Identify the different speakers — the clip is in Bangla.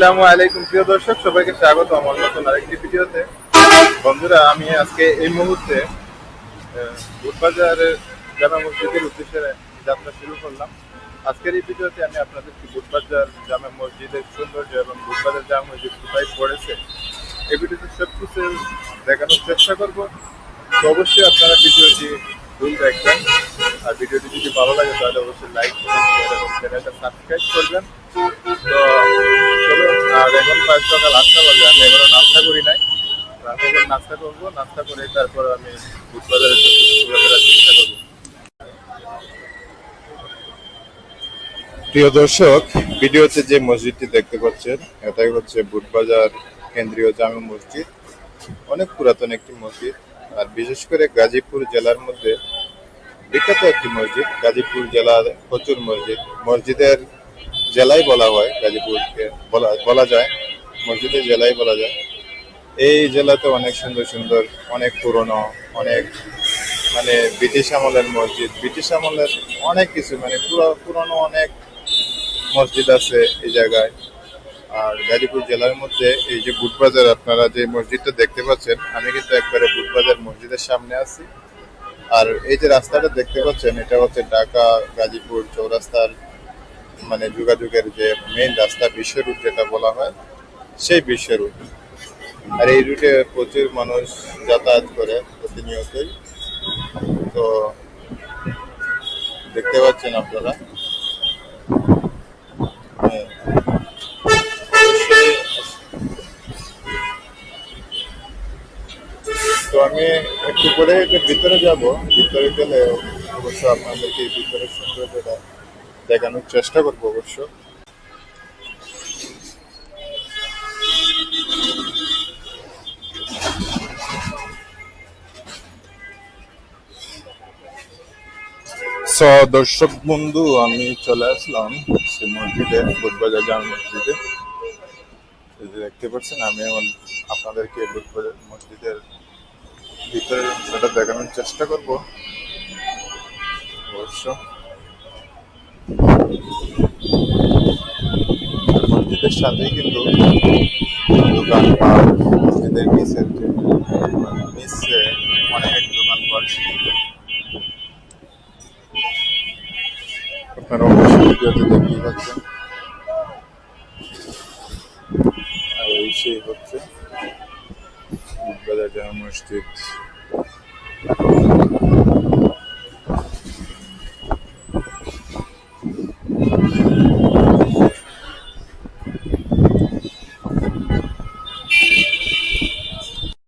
Speaker 1: আসসালামু আলাইকুম প্রিয় দর্শক সবাইকে স্বাগত আমার নতুন আরেকটি ভিডিওতে। বন্ধুরা আমি আজকে এই মুহূর্তে আহ, বুটবাজারের জামা মসজিদের উদ্দেশ্যে যাত্রা শুরু করলাম। আজকের এই ভিডিওতে আমি আপনাদেরকে বুটবাজার জামা মসজিদের সৌন্দর্য এবং বুটবাজার জামা মসজিদ কোথায় পড়েছে এই ভিডিওতে সব কিছু দেখানোর চেষ্টা করব। অবশ্যই আপনারা ভিডিওটি ভুল দেখবেন। আর ভিডিওটি যদি ভালো লাগে তাহলে অবশ্যই লাইক করবেন এবং চ্যানেলটা সাবস্ক্রাইব করবেন। প্রায় সকাল আটটা বাজে, আমি এখনও নাস্তা করি নাই। রাতে নাস্তা করব, নাস্তা করে তারপর আমি বুধবাজারে ঘুরে ফেরার চেষ্টা করব। প্রিয় দর্শক, ভিডিওতে যে মসজিদটি দেখতে পাচ্ছেন, এটাই হচ্ছে বুটবাজার কেন্দ্রীয় জামে মসজিদ। অনেক পুরাতন একটি মসজিদ, আর বিশেষ করে গাজীপুর জেলার মধ্যে বিখ্যাত একটি মসজিদ, গাজীপুর জেলার প্রচুর মসজিদ। মসজিদের জেলাই বলা হয়, গাজীপুরকে বলা বলা যায়। মসজিদের জেলাই বলা যায়। এই জেলাতে অনেক সুন্দর সুন্দর, অনেক পুরনো, অনেক মানে ব্রিটিশ আমলের মসজিদ। ব্রিটিশ আমলের অনেক কিছু মানে পুরো, পুরনো অনেক মসজিদ আছে এই জায়গায়। আর গাজীপুর জেলার মধ্যে এই যে বুটবাজার, আপনারা যে মসজিদটা দেখতে পাচ্ছেন, আমি কিন্তু একবারে বুটবাজার মসজিদের সামনে আছি। আর এই যে রাস্তাটা দেখতে পাচ্ছেন, এটা হচ্ছে ঢাকা, গাজীপুর চৌরাস্তার মানে যোগাযোগের যে মেইন রাস্তা, বিশ্ব রুট যেটা বলা হয়। সেই বিশ্ব রুট। আর এই রুটে প্রচুর মানুষ যাতায়াত করে প্রতিনিয়তই। তো দেখতে পাচ্ছেন আপনারা। তো আমি একটু করে ভিতরে যাব। ভিতরে গেলে অবশ্য আপনাদেরকে এই ভিতরের সৌন্দর্যটা দেখানোর চেষ্টা করব অবশ্য। সো দর্শক বন্ধু, আমি চলে আসলাম সে মসজিদে, বুধবাজার জামা মসজিদে। দেখতে পাচ্ছেন, আমি এখন আপনাদেরকে বুধবাজার মসজিদের ভিতরে সেটা দেখানোর চেষ্টা করব। অবশ্য। মসজিদের সাথেই কিন্তু দোকান পাট এদের মিসের যে মিসে অনেক দোকান আপনারা অবশ্যই ভিডিওতে দেখতেই পাচ্ছেন আর এই সেই হচ্ছে বুধবাজার জামা মসজিদ।